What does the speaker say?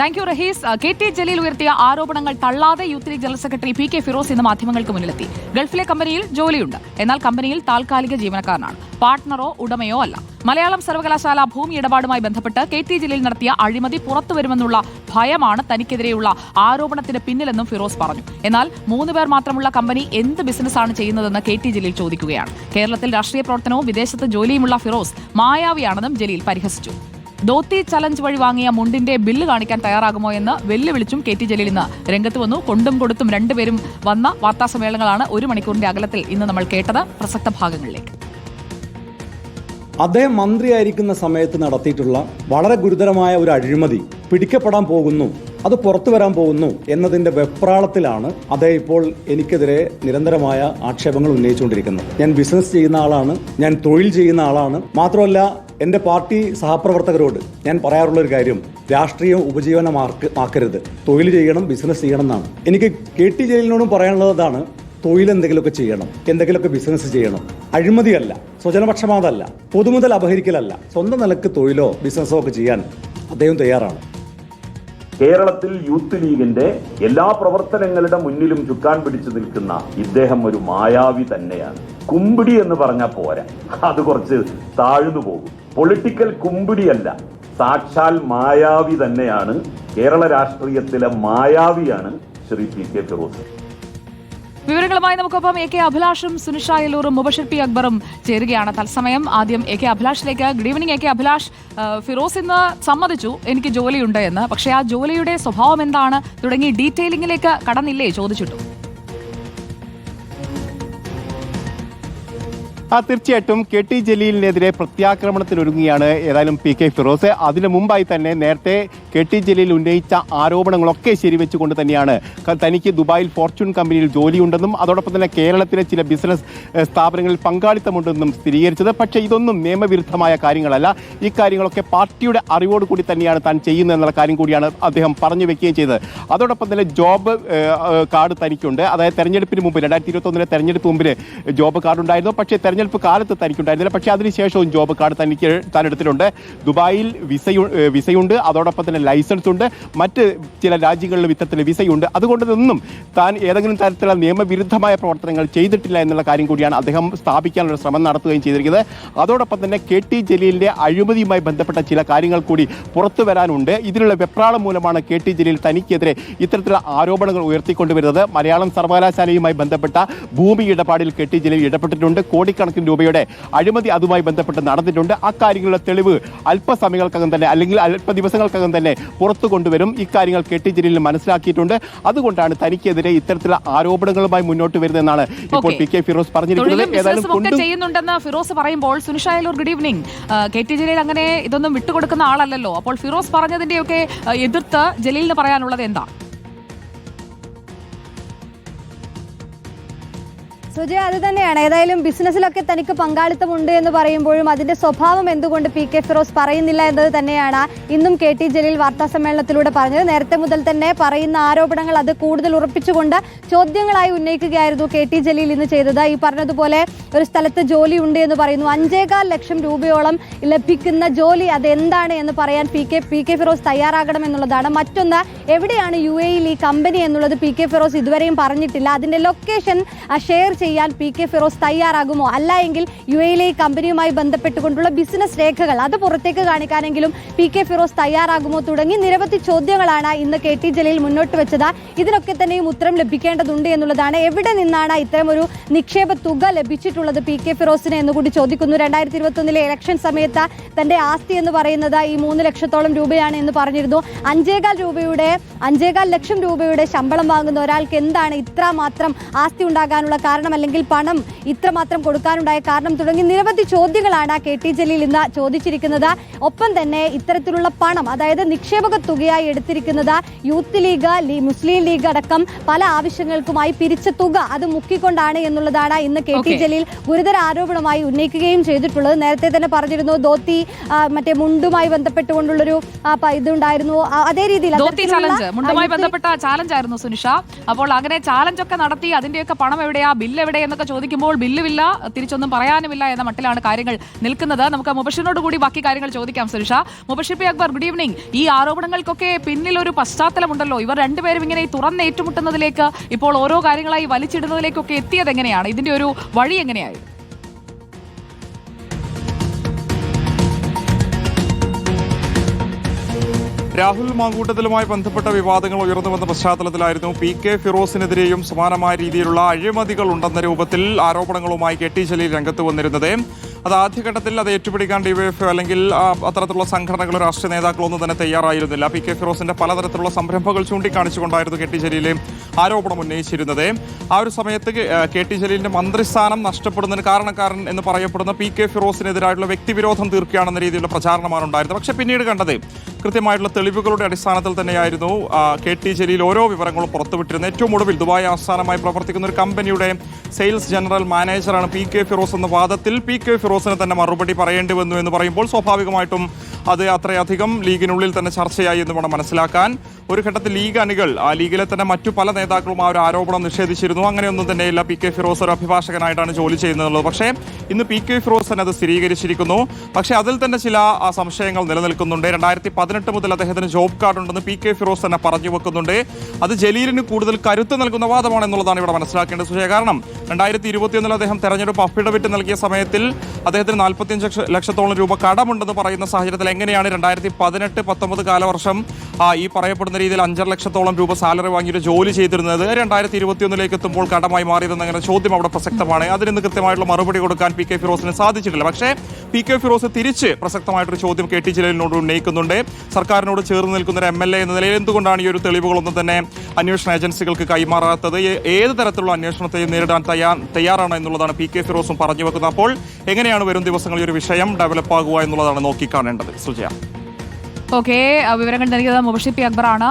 Thank you Rahees K T Jaleel ഉയർത്തിയ ആരോപണങ്ങൾ തള്ളാതെ youth league general secretary P K Firoz ഇന്ന് മാധ്യമങ്ങൾക്ക് മുന്നിലെത്തി. ഗൾഫിലെ കമ്പനിയിൽ ജോലിയുണ്ട്. എന്നാൽ കമ്പനിയിൽ താൽക്കാലിക ജീവനക്കാരനാണ്. പാർട്ട്ണറോ ഉടമയോ അല്ല. മലയാളം സർവകലാശാല ഭൂമി ഇടപാടുമായി ബന്ധപ്പെട്ട് കെ ടി ജലീൽ നടത്തിയ അഴിമതി പുറത്തുവരുമെന്നുള്ള ഭയമാണ് തനിക്കെതിരെയുള്ള ആരോപണത്തിന് പിന്നിലെന്നും ഫിറോസ് പറഞ്ഞു. എന്നാൽ മൂന്ന് പേർ മാത്രമുള്ള കമ്പനി എന്ത് ബിസിനസ്സാണ് ചെയ്യുന്നതെന്ന് കെ ടി ജലീൽ ചോദിക്കുകയാണ്. കേരളത്തിൽ രാഷ്ട്രീയ പ്രവർത്തനവും വിദേശത്ത് ജോലിയുമുള്ള ഫിറോസ് മായാവിയാണെന്നും ജലീൽ പരിഹസിച്ചു. ധോത്തി ചലഞ്ച് വഴി വാങ്ങിയ മുണ്ടിന്റെ ബില്ല് കാണിക്കാൻ തയ്യാറാകുമോ എന്ന് വെല്ലുവിളിച്ചും കെ ടി ജലീൽ ഇന്ന് രംഗത്ത് വന്നു. കൊണ്ടും കൊടുത്തും രണ്ടുപേരും വന്ന വാർത്താസമ്മേളനങ്ങളാണ് ഒരു മണിക്കൂറിന്റെ അകലത്തിൽ ഇന്ന് നമ്മൾ കേട്ടത്. പ്രസക്ത ഭാഗങ്ങളിലേക്ക്. അദ്ദേഹം മന്ത്രിയായിരിക്കുന്ന സമയത്ത് നടത്തിയിട്ടുള്ള വളരെ ഗുരുതരമായ ഒരു അഴിമതി പിടിക്കപ്പെടാൻ പോകുന്നു അത് പുറത്തു വരാൻ പോകുന്നു എന്നതിന്റെ വെപ്രാളത്തിലാണ് അദ്ദേഹം ഇപ്പോൾ എനിക്കെതിരെ നിരന്തരമായ ആക്ഷേപങ്ങൾ ഉന്നയിച്ചുകൊണ്ടിരിക്കുന്നത്. ഞാൻ ബിസിനസ് ചെയ്യുന്ന ആളാണ് ഞാൻ തൊഴിൽ ചെയ്യുന്ന ആളാണ്. മാത്രമല്ല എന്റെ പാർട്ടി സഹപ്രവർത്തകരോട് ഞാൻ പറയാറുള്ള ഒരു കാര്യം രാഷ്ട്രീയം ആക്കരുത്. തൊഴിൽ ചെയ്യണം ബിസിനസ് ചെയ്യണം എന്നാണ് എനിക്ക് കെ ടി ജലീലിനോടും പറയാനുള്ളതാണ് തൊഴിൽ എന്തെങ്കിലുമൊക്കെ ചെയ്യണം എന്തെങ്കിലുമൊക്കെ ബിസിനസ് ചെയ്യണം. അഴിമതിയല്ല സ്വജനപക്ഷപാതമല്ല പൊതുമുതൽ അപഹരിക്കലല്ല. സ്വന്തം നിലയ്ക്ക് തൊഴിലോ ബിസിനസ്സോ ഒക്കെ ചെയ്യാൻ അദ്ദേഹം തയ്യാറാണ്. കേരളത്തിൽ യൂത്ത് ലീഗിന്റെ എല്ലാ പ്രവർത്തനങ്ങളുടെ മുന്നിലും ചുക്കാൻ പിടിച്ചു നിൽക്കുന്ന ഇദ്ദേഹം ഒരു മായാവി തന്നെയാണ്. കുമ്പിടി എന്ന് പറഞ്ഞാൽ പോരാ. അത് കുറച്ച് താഴ്ന്നു പോകും. പൊളിറ്റിക്കൽ കുമ്പിടിയല്ല സാക്ഷാൽ മായാവി തന്നെയാണ്. കേരള രാഷ്ട്രീയത്തിലെ മായാവിയാണ് ശ്രീ പി കെ ഫിറോസ്. വിവരങ്ങളുമായി നമുക്കൊപ്പം എ കെ അഭിലാഷും സുനിഷ യലൂറും മുബഷിർ പി അക്ബറും ചേരുകയാണ്. തത്സമയം ആദ്യം A K അഭിലാഷിലേക്ക്. Good evening A K Abhilash. Firoz ഇന്ന് സമ്മതിച്ചു. എനിക്ക് ജോലിയുണ്ട് എന്ന്. പക്ഷേ ആ ജോലിയുടെ സ്വഭാവം എന്താണ്? തുടങ്ങി ഡീറ്റെയിലിംഗിലേക്ക് കടന്നില്ലേ? ചോദിച്ചിട്ടു. ആ തീർച്ചയായിട്ടും കെ ടി ജലീലിനെതിരെ പ്രത്യാക്രമണത്തിനൊരുങ്ങിയാണ് ഏതായാലും പി കെ ഫിറോസ്. അതിനു മുമ്പായി തന്നെ നേരത്തെ കെ ടി ജലീൽ ഉന്നയിച്ച ആരോപണങ്ങളൊക്കെ ശരിവെച്ചുകൊണ്ട് തന്നെയാണ്. തനിക്ക് ദുബായിൽ ഫോർച്യൂൺ കമ്പനിയിൽ ജോലിയുണ്ടെന്നും അതോടൊപ്പം തന്നെ കേരളത്തിലെ ചില ബിസിനസ് സ്ഥാപനങ്ങളിൽ പങ്കാളിത്തമുണ്ടെന്നും സ്ഥിരീകരിച്ചത്. പക്ഷേ ഇതൊന്നും നിയമവിരുദ്ധമായ കാര്യങ്ങളല്ല. ഈ കാര്യങ്ങളൊക്കെ പാർട്ടിയുടെ കൂടി തന്നെയാണ് താൻ ചെയ്യുന്നത് എന്നുള്ള കാര്യം കൂടിയാണ് അദ്ദേഹം പറഞ്ഞു വെക്കുകയും ചെയ്തത്. അതോടൊപ്പം തന്നെ ജോബ് കാർഡ് തനിക്കുണ്ട്. അതായത് തെരഞ്ഞെടുപ്പിന് മുമ്പ് രണ്ടായിരത്തി ഇരുപത്തി ഒന്നിലെ തെരഞ്ഞെടുപ്പ് മുമ്പിൽ ജോബ് കാർഡ് ഉണ്ടായിരുന്നു പക്ഷേ കാലത്ത് തനിക്കുണ്ടായിരുന്നില്ല. പക്ഷേ അതിനുശേഷവും ജോബ് കാർഡ് തനിക്ക് താൻ എടുത്തിട്ടുണ്ട് ദുബായിൽ വിസയു വിസയുണ്ട്. അതോടൊപ്പം തന്നെ ലൈസൻസ് ഉണ്ട് മറ്റ് ചില രാജ്യങ്ങളിലും ഇത്തരത്തിൽ വിസയുണ്ട്. അതുകൊണ്ട് നിന്നും താൻ ഏതെങ്കിലും തരത്തിലുള്ള നിയമവിരുദ്ധമായ പ്രവർത്തനങ്ങൾ ചെയ്തിട്ടില്ല എന്നുള്ള കാര്യം കൂടിയാണ് അദ്ദേഹം സ്ഥാപിക്കാനുള്ള ശ്രമം നടത്തുകയും ചെയ്തിരിക്കുന്നത്. അതോടൊപ്പം തന്നെ കെ ടി ജലീലിന്റെ അഴിമതിയുമായി ബന്ധപ്പെട്ട ചില കാര്യങ്ങൾ കൂടി പുറത്തു വരാനുണ്ട്. ഇതിനുള്ള വെപ്രാളം മൂലമാണ് കെ ടി ജലീൽ തനിക്കെതിരെ ഇത്തരത്തിലുള്ള ആരോപണങ്ങൾ ഉയർത്തിക്കൊണ്ടുവരുന്നത്. മലയാളം സർവകലാശാലയുമായി ബന്ധപ്പെട്ട ഭൂമി ഇടപാടിൽ കെ ടി ജലീൽ ഇടപെട്ടിട്ടുണ്ട്. കോടിക്കണക്കിന് രൂപയുടെ അഴിമതി അതുമായി ബന്ധപ്പെട്ട് നടന്നിട്ടുണ്ട്. അക്കാര്യങ്ങളുടെ തെളിവ് അല്പസമയങ്ങൾക്കകം തന്നെ അല്ലെങ്കിൽ അല്പ ദിവസങ്ങൾക്കകം തന്നെ പുറത്തു കൊണ്ടുവരും. ഇക്കാര്യങ്ങൾ കെ ടി ജലീൽ മനസ്സിലാക്കിയിട്ടുണ്ട്. അതുകൊണ്ടാണ് തനിക്കെതിരെ ഇത്തരത്തിലുള്ള ആരോപണങ്ങളുമായി മുന്നോട്ട് വരുന്നതെന്നാണ് ഇപ്പോൾ. പി കെ ഫിറോസ് പറഞ്ഞിരിക്കുന്നത്. ഏതായാലും ചെയ്യുന്നുണ്ടെന്ന് ഫിറോസ് പറയുമ്പോൾ Sunisha Ayalur good evening K T Jaleel അങ്ങനെ ഇതൊന്നും വിട്ടുകൊടുക്കുന്ന ആളല്ലല്ലോ. അപ്പോൾ ഫിറോസ് പറഞ്ഞതിന്റെയൊക്കെ എതിർത്ത് ജലീലിന് പറയാനുള്ളത് എന്താ? സുജയ അത് തന്നെയാണ്. ഏതായാലും ബിസിനസ്സിലൊക്കെ തനിക്ക് പങ്കാളിത്തമുണ്ട് എന്ന് പറയുമ്പോഴും അതിന്റെ സ്വഭാവം എന്തുകൊണ്ട് പി കെ ഫിറോസ് പറയുന്നില്ല എന്നത് തന്നെയാണ് ഇന്നും കെ ടി ജലീൽ വാർത്താ സമ്മേളനത്തിലൂടെ പറഞ്ഞത്. നേരത്തെ മുതൽ തന്നെ പറയുന്ന ആരോപണങ്ങൾ അത് കൂടുതൽ ഉറപ്പിച്ചുകൊണ്ട് ചോദ്യങ്ങളായി ഉന്നയിക്കുകയായിരുന്നു കെ ടി ജലീൽ ഇന്ന് ചെയ്തത്. ഈ പറഞ്ഞതുപോലെ ഒരു സ്ഥലത്ത് ജോലി ഉണ്ട് എന്ന് പറയുന്നു. അഞ്ചേകാൽ ലക്ഷം രൂപയോളം ലഭിക്കുന്ന ജോലി അത് എന്താണ് എന്ന് പറയാൻ P K P K Firoz തയ്യാറാകണം എന്നുള്ളതാണ്. മറ്റൊന്ന് എവിടെയാണ് യു എയിൽ ഈ കമ്പനി എന്നുള്ളത് പി കെ ഫിറോസ് ഇതുവരെയും പറഞ്ഞിട്ടില്ല. അതിന്റെ ലൊക്കേഷൻ ഷെയർ ചെയ്യാൻ പി കെ ഫിറോസ് തയ്യാറാകുമോ? അല്ല എങ്കിൽ യു എയിലെ ഈ കമ്പനിയുമായി ബന്ധപ്പെട്ടുകൊണ്ടുള്ള ബിസിനസ് രേഖകൾ അത് പുറത്തേക്ക് കാണിക്കാനെങ്കിലും പി കെ ഫിറോസ് തയ്യാറാകുമോ തുടങ്ങി നിരവധി ചോദ്യങ്ങളാണ് ഇന്ന് കെ ടി ജലീൽ മുന്നോട്ട് വെച്ചത്. ഇതിനൊക്കെ തന്നെയും ഉത്തരം ലഭിക്കേണ്ടതുണ്ട് എന്നുള്ളതാണ്. എവിടെ നിന്നാണ് ഇത്തരം ഒരു നിക്ഷേപ തുക ലഭിച്ചിട്ടുള്ളത് പി കെ ഫിറോസിന് എന്നുകൂടി ചോദിക്കുന്നു. രണ്ടായിരത്തി ഇരുപത്തി ഒന്നിലെ ഇലക്ഷൻ സമയത്ത് തന്റെ ആസ്തി എന്ന് പറയുന്നത് ഈ മൂന്ന് ലക്ഷത്തോളം രൂപയാണ് എന്ന് പറഞ്ഞിരുന്നു. അഞ്ചേകാൽ രൂപയുടെ അഞ്ചേകാൽ ലക്ഷം രൂപയുടെ ശമ്പളം വാങ്ങുന്ന ഒരാൾക്ക് എന്താണ് ഇത്ര മാത്രം ആസ്തി ഉണ്ടാകാനുള്ള കാരണം? അല്ലെങ്കിൽ പണം ഇത്രമാത്രം കൊടുക്കാനുണ്ടായ കാരണം തുടങ്ങി നിരവധി ചോദ്യങ്ങളാണ് കെ ടി ജലീൽ ഇന്ന് ചോദിച്ചിരിക്കുന്നത്. ഒപ്പം തന്നെ ഇത്തരത്തിലുള്ള പണം അതായത് നിക്ഷേപക തുകയായി എടുത്തിരിക്കുന്നത് യൂത്ത് ലീഗ് മുസ്ലിം ലീഗ് അടക്കം പല ആവശ്യങ്ങൾക്കുമായി പിരിച്ച തുക അത് മുക്കിക്കൊണ്ടാണ് എന്നുള്ളതാണ് ഇന്ന് കെ ടി ജലീൽ ഗുരുതര ആരോപണമായി ഉന്നയിക്കുകയും ചെയ്തിട്ടുള്ളത്. നേരത്തെ തന്നെ പറഞ്ഞിരുന്നു ധോത്തി മറ്റേ മുണ്ടുമായി ബന്ധപ്പെട്ടുകൊണ്ടുള്ളൊരു ഇതുണ്ടായിരുന്നു. അതേ രീതിയിൽ ചാലഞ്ച് മുണ്ടുമായി ബന്ധപ്പെട്ട ചാലഞ്ച് ആയിരുന്നു സുനിഷ. അപ്പോൾ അങ്ങനെ ചാലഞ്ച് ഒക്കെ നടത്തി അതിന്റെയൊക്കെ പണം എവിടെയാ? ബില്ല് എവിടെ എന്നൊക്കെ ചോദിക്കുമ്പോൾ ബില്ലുമില്ല തിരിച്ചൊന്നും പറയാനുമില്ല എന്ന മട്ടിലാണ് കാര്യങ്ങൾ നിൽക്കുന്നത്. നമുക്ക് മുബഷിനോട് കൂടി ബാക്കി കാര്യങ്ങൾ ചോദിക്കാം സുരക്ഷ Mubashir P Akbar good evening ഈ ആരോപണങ്ങൾക്കൊക്കെ പിന്നിൽ ഒരു പശ്ചാത്തലമുണ്ടല്ലോ. ഇവർ രണ്ടുപേരും ഇങ്ങനെ തുറന്ന് ഏറ്റുമുട്ടുന്നതിലേക്ക് ഇപ്പോൾ ഓരോ കാര്യങ്ങളായി വലിച്ചിടുന്നതിലേക്കൊക്കെ എത്തിയത് എങ്ങനെയാണ് ഇതിന്റെ ഒരു വഴി എങ്ങനെയായി രാഹുൽ മാങ്കൂട്ടത്തിലുമായി ബന്ധപ്പെട്ട വിവാദങ്ങൾ ഉയർന്നു വന്ന പശ്ചാത്തലത്തിലായിരുന്നു പി കെ ഫിറോസിനെതിരെയും സമാനമായ രീതിയിലുള്ള അഴിമതികൾ ഉണ്ടെന്ന രൂപത്തിൽ ആരോപണങ്ങളുമായി കെ ടി ജലീൽ രംഗത്ത് വന്നിരുന്നത്. അത് ആദ്യഘട്ടത്തിൽ അത് ഏറ്റുപിടിക്കാൻ ഡിവൈഎഫ് അല്ലെങ്കിൽ അത്തരത്തിലുള്ള സംഘടനകളോ രാഷ്ട്രീയ നേതാക്കളോ ഒന്നും തന്നെ തയ്യാറായിരുന്നില്ല. പി കെ ഫിറോസിന്റെ പലതരത്തിലുള്ള സംരംഭങ്ങൾ ചൂണ്ടിക്കാണിച്ചുകൊണ്ടായിരുന്നു കെ ടി ജലീലെ ആരോപണം ഉന്നയിച്ചിരുന്നത്. ആ ഒരു സമയത്ത് കെ- ടി ജലീലിന്റെ മന്ത്രിസ്ഥാനം നഷ്ടപ്പെടുന്നതിന് കാരണക്കാരൻ എന്ന് പറയപ്പെടുന്ന പി കെ ഫിറോസിനെതിരായിട്ടുള്ള വ്യക്തിവിരോധം തീർക്കുകയാണെന്ന രീതിയിലുള്ള പ്രചാരണമാണ് ഉണ്ടായിരുന്നത്. പക്ഷേ പിന്നീട് കണ്ടത് കൃത്യമായിട്ടുള്ള തെളിവുകളുടെ അടിസ്ഥാനത്തിൽ തന്നെയായിരുന്നു കെ ടി ജലീൽ ഓരോ വിവരങ്ങളും പുറത്തുവിട്ടിരുന്നത്. ഏറ്റവും ഒടുവിൽ ദുബായ് ആസ്ഥാനമായി പ്രവർത്തിക്കുന്ന ഒരു കമ്പനിയുടെ സെയിൽസ് ജനറൽ മാനേജറാണ് പി കെ ഫിറോസ് എന്ന വാദത്തിൽ പി കെ ഫിറോസിന് തന്നെ മറുപടി പറയേണ്ടി വന്നു എന്ന് പറയുമ്പോൾ സ്വാഭാവികമായിട്ടും അത് അത്രയധികം ലീഗിനുള്ളിൽ തന്നെ ചർച്ചയായി എന്ന് വേണം മനസ്സിലാക്കാൻ. ഒരു ഘട്ടത്തിൽ ലീഗ് അണികൾ ആ ലീഗിലെ തന്നെ മറ്റു പല നേതാക്കളും ആ ഒരു ആരോപണം നിഷേധിച്ചിരുന്നു. അങ്ങനെയൊന്നും തന്നെയില്ല. പി കെ ഫിറോസ് ഒരു അഭിഭാഷകനായിട്ടാണ് ജോലി ചെയ്യുന്നത് പക്ഷേ ഇന്ന് പി കെ ഫിറോസ് തന്നെ അത് സ്ഥിരീകരിച്ചിരിക്കുന്നു. പക്ഷേ അതിൽ തന്നെ ചില സംശയങ്ങൾ നിലനിൽക്കുന്നുണ്ട്. രണ്ടായിരത്തി പതിനെട്ട് മുതൽ അദ്ദേഹത്തിന് ജോബ് കാർഡ് ഉണ്ടെന്ന് പി കെ ഫിറോസ് തന്നെ പറഞ്ഞു വെക്കുന്നുണ്ട്. അത് ജലീലിന് കൂടുതൽ കരുത്ത് നൽകുന്ന വാദമാണ് എന്നുള്ളതാണ് ഇവിടെ മനസ്സിലാക്കേണ്ടത് സുജയ കാരണം രണ്ടായിരത്തി ഇരുപത്തിയൊന്നിൽ അദ്ദേഹം തെരഞ്ഞെടുപ്പ് അഫിഡവിറ്റ് നൽകിയ സമയത്തിൽ അദ്ദേഹത്തിന് നാൽപ്പത്തിയഞ്ച് ലക്ഷ- ലക്ഷത്തോളം രൂപ കടമുണ്ടെന്ന് പറയുന്ന സാഹചര്യത്തിൽ എങ്ങനെയാണ് രണ്ടായിരത്തി പതിനെട്ട് പത്തൊമ്പത് കാലവർഷം ഈ പറയപ്പെടുന്ന രീതിയിൽ അഞ്ചര ലക്ഷത്തോളം രൂപ സാലറി വാങ്ങിയിട്ട് ജോലി ചെയ്തിരുന്നത് രണ്ടായിരത്തി ഇരുപത്തിയൊന്നിലേക്ക് എത്തുമ്പോൾ കടമായി മാറിയതെന്ന് അങ്ങനെ ചോദ്യം അവിടെ പ്രസക്തമാണ്. അതിന് കൃത്യമായിട്ടുള്ള മറുപടി കൊടുക്കാൻ പി കെ ഫിറോസിന് സാധിച്ചിട്ടില്ല. പക്ഷേ പി കെ ഫിറോസ് തിരിച്ച് പ്രസക്തമായിട്ടൊരു ചോദ്യം കെ ടി ജലീലിനോട് ഉന്നയിക്കുന്നുണ്ട്. സർക്കാരിനോട് ചേർന്ന് നിൽക്കുന്ന ഒരു എം എൽ എ എന്ന നിലയിൽ എന്തുകൊണ്ടാണ് ഈ ഒരു തെളിവുകളൊന്നും തന്നെ അന്വേഷണ ഏജൻസികൾക്ക് കൈമാറാത്തത്? ഏത് തരത്തിലുള്ള അന്വേഷണത്തെയും നേരിടാൻ തയ്യാ തയ്യാറാണ് എന്നുള്ളതാണ് പി കെ ഫിറോസും പറഞ്ഞു വെക്കുന്നത്. അപ്പോൾ എങ്ങനെയാണ് വരും ദിവസങ്ങളിൽ ഒരു വിഷയം ഡെവലപ്പ് ആകുക എന്നുള്ളതാണ് നോക്കിക്കാണേണ്ടത്. സുജയ. ഓക്കെ വിവരങ്ങൾ നൽകിയത് മുബഷിപ്പി അക്ബറാണ്.